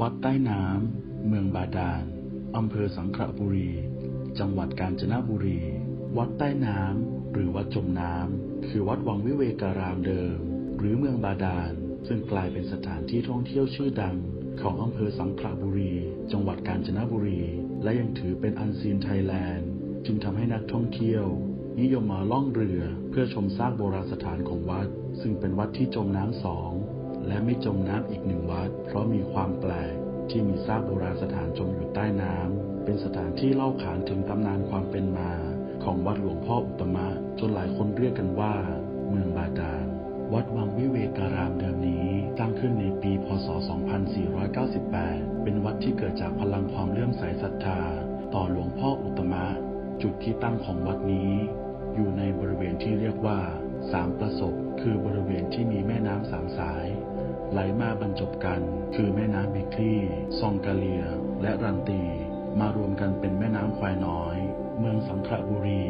วัดใต้น้ำ เมืองบาดาล อำเภอสังขละบุรี จังหวัดกาญจนบุรี วัดใต้น้ำ หรือวัดจมน้ำ คือวัดวังวิเวการามเดิม หรือเมืองบาดาล ซึ่งกลายเป็นสถานที่ท่องเที่ยวชื่อดัง ของอำเภอสังขละบุรี จังหวัดกาญจนบุรี และยังถือเป็นอันซีนไทยแลนด์ จึงทำให้นักท่องเที่ยว นิยมมาล่องเรือเพื่อชมซากโบราณสถานของวัด ซึ่งเป็นวัดที่จมน้ำสอง และไม่จมน้ำอีกหนึ่งวัด เพราะมีความแปลกที่มีซากโบราณสถานจมอยู่ใต้น้ำ เป็นสถานที่เล่าขานถึงตำนานความเป็นมา ของวัดหลวงพ่ออุตมะจนหลายคนเรียกกันว่า เมืองบาดาล วัดวังวิเวการามเดิมนี้สร้งขึ้นในปี พศ 2498 เป็นวัดที่เกิดจากพลังความเลื่อมใสศรัทธา ต่อหลวงพ่ออุตมะ จุดที่ตั้งของวัดนี้ อยู่ในบริเวณที่เรียกว่าสามประสบคือบริเวณที่มีแม่น้ำสามสาย ไหลมาบรรจบกัน คือแม่น้ำบิคลี่ ซองกาเลีย และรันตี มารวมกันเป็นแม่น้ำควายน้อย เมืองสังขละบุรี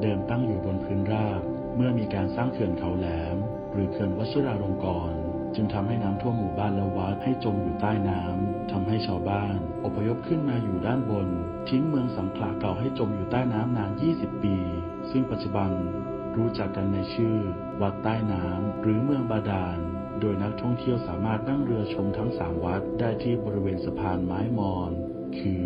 เดิมตั้งอยู่บนพื้นราบ เมื่อมีการสร้างเขื่อนเขาแหลม หรือเขื่อนวชิราลงกรณ์จึงทำให้น้ำท่วมหมู่บ้านและวัดให้จมอยู่ใต้น้ำทำให้ชาวบ้าน อพยพขึ้นมาอยู่ด้านบน ทิ้งเมืองสังขละเก่าให้จมอยู่ใต้น้ำนาน 20 ปี ซึ่งปัจจุบันรู้จักกันในชื่อ วัดใต้น้ำหรือเมืองบาดาล โดยนักท่องเที่ยวสามารถนั่งเรือชมทั้งสามวัดได้ที่บริเวณสะพานไม้มอน คือ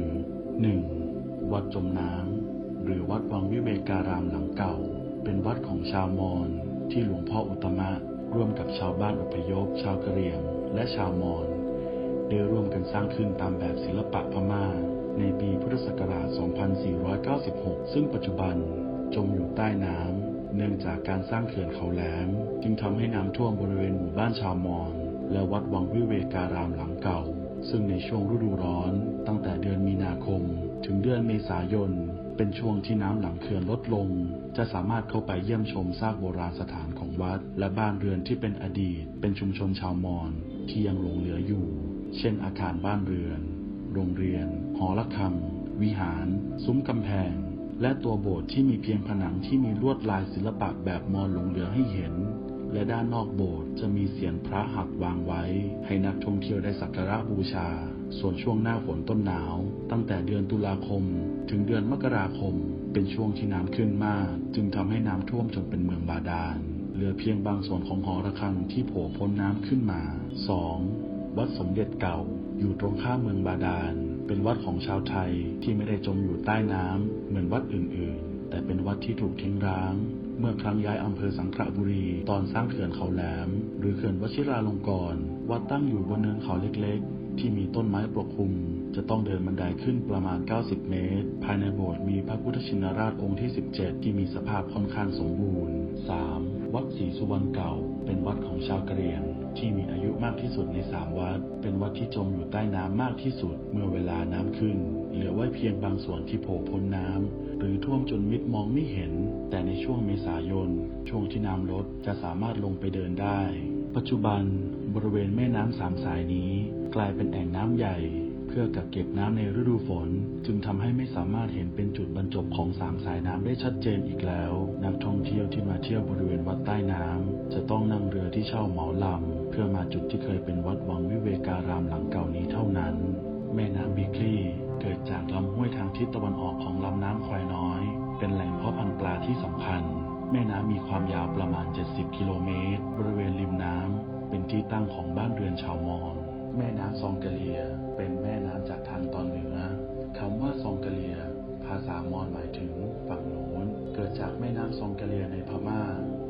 1. วัดจมน้ำ หรือวัดวังวิเวการามหลังเก่า เป็นวัดของชาวมอญที่หลวงพ่ออุตตมะ ร่วมกับชาวบ้านอพยพ ชาวกะเหรี่ยง และชาวมอญได้ร่วมกันสร้างขึ้นตามแบบศิลปะพม่า ในปีพุทธศักราช 2496 ซึ่งปัจจุบันจมอยู่ใต้น้ำ เนื่องจากการสร้างเขื่อนเขาแหลม จึงทำให้น้ำท่วมบริเวณหมู่บ้านชาวมอญและวัดวังวิเวการามหลังเก่า ซึ่งในช่วงฤดูร้อนตั้งแต่เดือนมีนาคม ถึงเดือนเมษายน เป็นช่วงที่น้ำหลังเขื่อนลดลง จะสามารถเข้าไปเยี่ยมชมซากโบราณสถานของวัด และบ้านเรือนที่เป็นอดีต เป็นชุมชนชาวมอญที่ยังหลงเหลืออยู่ เช่น อาคารบ้านเรือน โรงเรียน หอระฆัง วิหาร ซุ้มกำแพง และตัวโบสถ์ที่มีเพียงผนังที่มีลวดลายศิลปะแบบมอญหลงเหลือให้เห็น และด้านนอกโบสถ์จะมีเสียนพระหักวางไว้ ให้นักท่องเที่ยวได้สักการะบูชา ส่วนช่วงหน้าฝนต้นหนาว ตั้งแต่เดือนตุลาคม ถึงเดือนมกราคม เป็นช่วงที่น้ำขึ้นมาก จึงทำให้น้ำท่วมจนเป็นเมืองบาดาลเหลือเพียงบางส่วนของหอระฆังที่โผล่พ้นน้ำขึ้นมา 2. วัดสมเด็จเก่า อยู่ตรงข้ามเมืองบาดาล เป็นวัดของชาวไทยที่ไม่ได้จมอยู่ใต้น้ำเหมือนวัดอื่นๆ แต่เป็นวัดที่ถูกทิ้งร้าง เมื่อครั้งย้ายอำเภอสังขละบุรี ตอนสร้างเขื่อนเขาแหลม หรือเขื่อนวชิราลงกรณ์วัดตั้งอยู่บนเนินเขาเล็กๆ ที่มีต้นไม้ปกคลุม จะต้องเดินบันไดขึ้นประมาณ 90 เมตร ภายในโบสถ์มีพระพุทธชินราชองค์ที่ 17 ที่มีสภาพค่อนข้างสมบูรณ์ 3. วัดศรีสุวรรณเก่า เป็นวัดของชาวกะเหรี่ยง ที่มีอายุมากที่สุดใน 3 วัด เป็นวัดที่จมอยู่ใต้น้ำมากที่สุด เมื่อเวลาน้ำขึ้น เหลือไว้เพียงบางส่วนที่โผล่พ้นน้ำหรือท่วมจนมิดมองไม่เห็น แต่ในช่วงเมษายน ช่วงที่น้ำลดจะสามารถลงไปเดินได้ ปัจจุบัน บริเวณแม่น้ำสามสายนี้ กลายเป็นแอ่งน้ำใหญ่ เพื่อกักเก็บน้ำในฤดูฝน จึงทำให้ไม่สามารถเห็นเป็นจุดบรรจบของสามสายน้ำได้ชัดเจนอีกแล้ว นักท่องเที่ยวที่มาเที่ยวบริเวณวัดใต้น้ำจะต้องนั่งเรือที่เช่าเหมาลำเพื่อมาจุดที่เคยเป็นวัดวังวิเวการามหลังเก่านี้เท่านั้น แม่น้ำบิคลีเกิดจากลำห้วยทางทิศตะวันออกของลำน้ำควายน้อย เป็นแหล่งเพาะพันธุ์ปลาที่สำคัญ แม่น้ำมีความยาวประมาณ 70 กิโลเมตร ที่ตั้งของบ้านเรือนชาวมอญแม่น้ำซองกะเลีย เป็นแม่น้ำจากทางตอนเหนือคำว่าซองกะเลีย ภาษามอญหมายถึงฝั่งโน้น เกิดจากแม่น้ำซองกะเลียในพม่า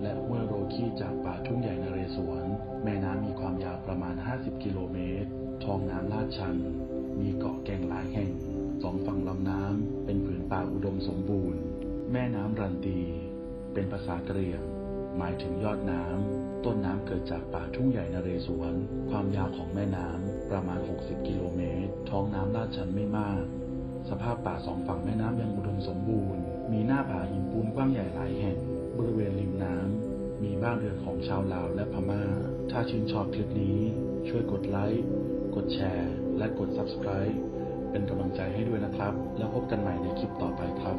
และห้วยโรคีจากป่าทุ่งใหญ่นเรศวร แม่น้ำมีความยาวประมาณ 50 กิโลเมตรท้องน้ำลาดชัน มีเกาะแก่งหลายแห่ง สองฝั่งลำน้ำเป็นผืนป่าอุดมสมบูรณ์ แม่น้ำรันตี เป็นภาษากะเหรี่ยง หมายถึงยอดน้ำ ต้นน้ำเกิดจากป่าทุ่งใหญ่นเรศวร ความยาวของแม่น้ำประมาณ 60 กิโลเมตร ท้องน้ำลาดชันไม่มาก สภาพป่าสองฝั่งแม่น้ำยังอุดมสมบูรณ์ มีหน้าผาหินปูนกว้างใหญ่หลายแห่ง บริเวณริมน้ำ มีบ้านเรือนของชาวลาวและพม่า ถ้าชื่นชอบคลิปนี้ ช่วยกดไลค์ กดแชร์ และกด Subscribe เป็นกำลังใจให้ด้วยนะครับ แล้วพบกันใหม่ในคลิปต่อไปครับ